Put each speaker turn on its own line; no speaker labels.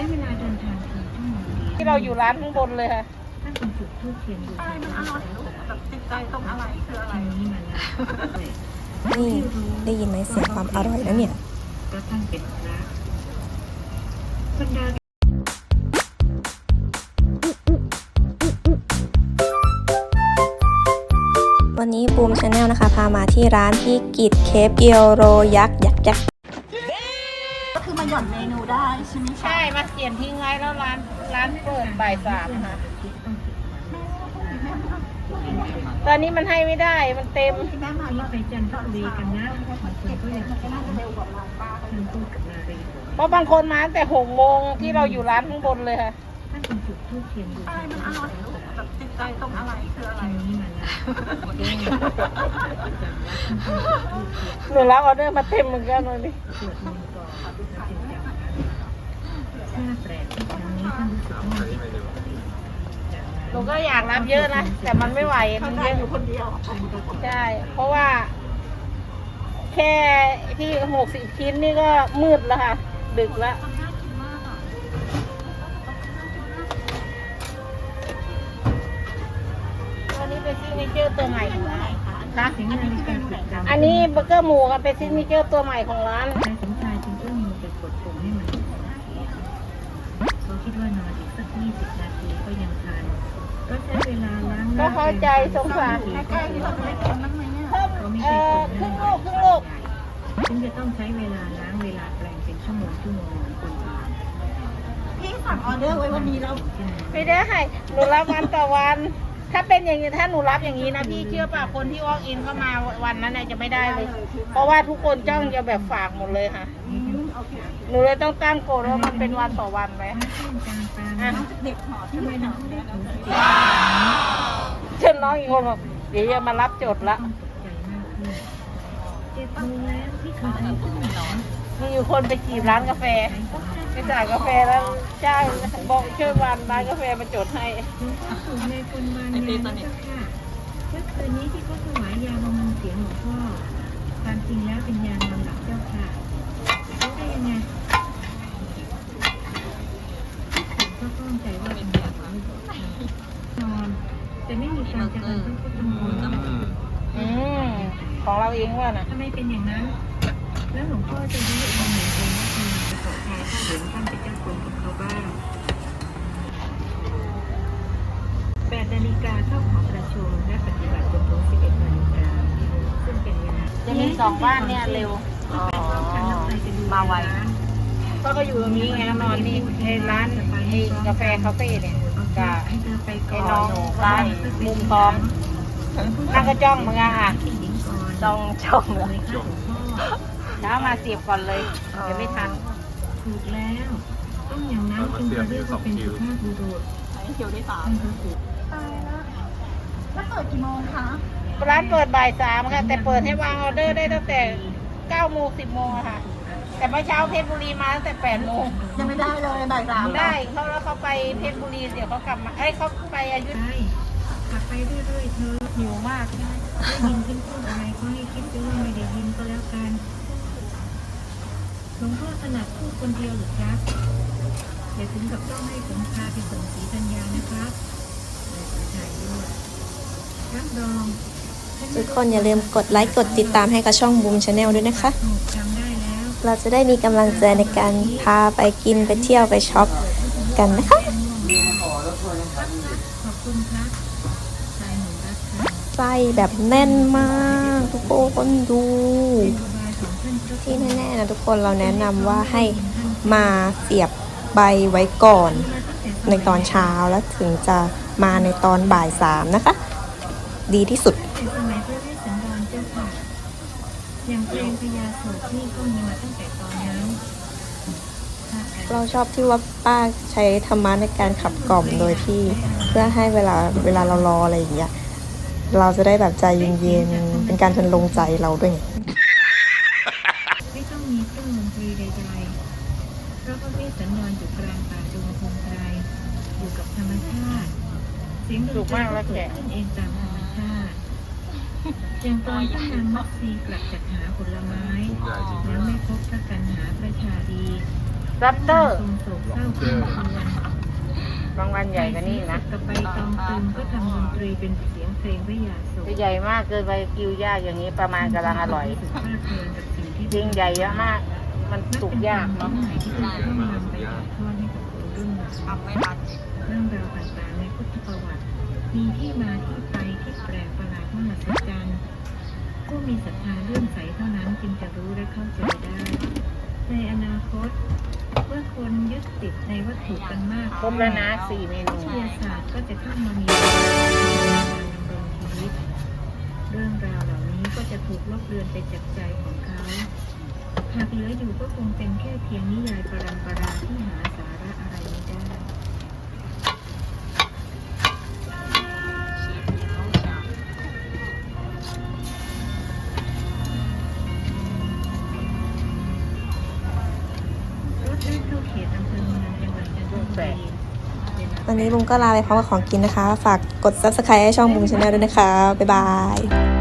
ใช้เวลาเดินทางเพียงชั่วโมงเดียว
ที่เราอยู่ร้านข้างบนเลยค่ะ
ถ้าคุณจุดธูปเทียนบูชา
อะไรมันอร่อยลูกแบบติดใจตรงอะไรคืออะไร
ทีนี้มันแล้ว
นี่ได้ยินไหมเสียงความอร่อยแล้วเนี่ย
ก็ตั้งเป็นพระบรรดา
วันนี้บูมชาแนลนะคะ พามาที่ร้านพี่กิจเคฟเกียวโรยักษ์ยักษ์ยักษ์
ก็คือมา หย่อนเมนูได้ใช่ไหมคะ
ใช่มาเขียนทิ้งไว้แล้วร้านร้านเปิดบ่ายสามค่ะ ตอนนี้มันให้ไม่ได้มันเต็ม
ที่แม่มา
ที่ไปจันทบุรีกันนะบางคนก็อยาก
ก็น่าจะเร็วกว่าเราป้า
เพราะบางคนมาตั้งแต่หกโมงที่เราอยู่ร้านข้างบนเลยค่ะ
ถ้าคุณจุดธูปเทียนบู
อะไร
ชา
มันอร่อยลูกแบบติดใจตรงอะไรคืออะไร
ทีนี้มันแล้ว
หนูรับออเดอร์มาเต็มเหมือนกันเลยดิ
สวดมนต์ก่อนแล้วจึงจะถ้าแปลกที่ครั้งนี้ท่านรู้สึกว่าจาก
หนูก็อยากรับเยอะนะ แต่มันไม่ไหวมันเยอะ
อยู่คนเดียว
ใช่ เพราะว่า แค่ที่หกสิบชิ้นนี่ก็มืดแล้วค่ะ ดึกแล้ว ซิกเนเจอร์ตัวใหม่ของร้านค่ะ
เสียงนาฬิกาปลุกดัง
อันนี้เบอร์เกอร์หมูค่ะเป็นซิกเนเจอร์ตัวใหม่ของร้าน
นายสมชายจึงเอื้อมมือไปกดปุ่มให้มันหยุดเขาคิดว่านอนอีกสักยี่สิบนาทีก็ยังทันก็ใช้เวลาล้างหน้
ก็เข้าใจสงสาร
ใกล้ๆที่เราจะได้กินบ้างไหมเนี่ย
เพิ่ม
เขาไม่
เอ่
ใช่
อ
คน
ครึ่งลูกครึ่งลูก
ซึ่งจะต้องใช้เวลาล้างเวลาแปลงเป็นชั่วโมงชั่วโมงเหมือนคนอื่น
พี่สั่งออเดอร์ไว้วันนี้แล้ว
ไม่ได้หนูรับวันต่อวัน ถ้าเป็นอย่างนี้ถ้าหนูรับอย่างนี้นะพี่เชื่อป่ะคนที่ walk in เข้ามาวันนั้นน่ะจะไม่ได้เลย เพราะว่าทุกคนจ้องจะแบบฝากหมดเลยค่ะ หนูเลยต้องตั้งโกฎว่ามันเป็นวันต่อวันไหม
ถ้าเช่นการตาม
อะ
เด็กหอที่ไม่หนาว
ได้ถูกสติ
เช่นน้องอีกคนบอกเดี๋ยวจะมารับจดละ
ต้องตกใจมากขึ้นเจ็ดโมงแล้วที่คืนนี้ขึ้นหนอน
มีอยู่คนไปจีบร้านกาแฟไปจ่ายกาแฟแล้วจ้างบอกช่วยวันร้านกาแฟมาจดให้
หลวงพ่อสู่ในคนบานยานะเจ้าค่ะเมื่อคืนนี้ที่เขาถวายยาบำรุงเสียงหลวงพ่อความจริงแล้วเป็นยานอนหลับเจ้าค่ะรู้ได้ยังไงผมก็ข้องใจว่าเป็นยาของลูกบอกนอนแต่ไม่มีการจะเอินพระพุทธมนต์
อืมของเราเองว่าน่ะ
ทำไมเป็นอย่างนั้น แล้วหลวงพ่อจะรู้เองเห็นเองว่าทำไมจะขอทายถ้าเห็นท่านเป็นเจ้าคุณกับเขาบ้างแปดนาฬิกาเข้าหอประชุมและปฏิบัติจนถึงสิบเอ็ดนาฬิกาซึ่งเป็นเวลา
จะมีสองบ้านเนี่ยเร็ว
มาไว
ก็ก็อยู่ตรงนี้ไงนอนนี่ในร้านไอ้กาแฟคาเฟ่เนี่ยกับ
ให้เธอไปก่
อ้
น
น้องร้านมุมทองนั่งก็จ้องเมือนกันค่ะ
ผู้ง
จ้องจ้องเลย
เลยค่ะหลวงพ่อ
เช้ามาเสียบก่อนเลยเดี๋ยวไม่ทัน
ถูกแล้ว ต้องอย่างนั้นจึงจะเรียกว่าเป็นสุภาพบุรุษ
เขียวได้สาม
ท่านพระครู
ตายแล้วแล้วเปิดกี่โมงคะ
ร้านเปิดบ่ายสามค่ะแต่เปิดให้วางออเดอร์ได้ตั้งแต่เก้าโมงสิบโมงอะค่ะ แต่เมื่อเช้าเพชรบุรีมาตั้งแต่แปดโมง
ยังไม่ได้เลยบ่ายสาม
ได้เขาแล้วเขาไปเพชรบุรีเดี๋ยวเขากลับมาเอ้ยเขาไปอยุธ
ใช่ขับไปเรื่อยๆเธอ
หิวมาก
ได้ยินขึ้นพูดอะไรก็ให้คิดไปว่าไม่ได้ยินก็แล้วกัน หลวงพ่อถนัดพูดคนเดียวหรือครับอย่าถึงกับต้องให้ผมพาไปส่งสีธัญญานะครับเลยสนใจด้วยรับรอง
ทุกคนอย่าลืมกดไลค์กดติดตามให้กับช่องบูมชาแนลด้วยนะคะ
ถูกจำได้แล้ว
เราจะได้มีกำลังใจในการพาไปกินไปเที่ยวไปช็อปกันนะคะ
ขอบคุณครับชายหนุ่มรักค่ะ
ไส้แบบแน่นมากทุกคนดู
ที่
แน่ๆนะทุกคนเราแนะนำว่าให้มาเสียบใบไว้ก่อน ในตอนเช้าแล้วถึงจะมาในตอนบ่ายสามนะคะ ดีที่สุด
เรา
ชอบที่ว่าป้าใช้ธรรมะในการขับกล่อมโดยที่เพื่อให้เวลาเวลาเรารออะไรอย่างเงี้ยเราจะได้แบบใจเย็นๆเป็นการทนลงใจเราด้วยไง
ไม่ต้องมีเครื่องดนตรีใดๆ เพราะพระเวสสันดรอยู่กลางป่าดงพงไพรอยู่กับธรรมชาติ เสียงดนตรีก็เกิดขึ้นเองตามธรรมชาติอย่างตอนที่นางมัตสีกลับจากหาผลไม้แล้วไม่พบพระกันหาพระชาดี
ซัปเตอร์
ทรงโศกเศร้าข้ามควร
รางวัลใหญ่กว่านี้นะ
กับใบตองตึงก็ทำดนตรีเป็นเสียงเพลงไม่อยากโศก
ใหญ่มากเกินไปกิวยากอย่างนี้ประมาณกำลังอร่อย
สึกเพลิดเพลินกับสิ่งที่
จริงใหญ่เยอะมาก มันสุกยาก
เนาะ
เนาะ
ที่จะต้องนำไปถ่ายทอดให้กับคนรุ่นหลัง
ทำไม่ทัน
เรื่องราวต่าง มีที่มาที่ไปที่แปลกประหลาดมหัศจรรย์ผู้มีศรัทธาเลื่อมใสเท่านั้นจึงจะรู้และเข้าใจได้ ในอนาคต เมื่อคนยึดติดในวัตถุกันมาก
ครบแล้วนะสี่เมนู
วิทยาศาสตร์ก็จะเข้ามามีบทบาทในการดำรงชีวิต เรื่องราวเหล่านี้ก็จะถูกลบเลือนไปจากใจของเขา หากเหลืออยู่ก็คงเป็นแค่เพียงนิยายปรัม น
นี้บุ้งก็ลาไปพร้อมกับของกินนะคะ ฝากกด subscribe ให้ช่องบุ้งชาแนลด้วยนะคะ บ๊ายบาย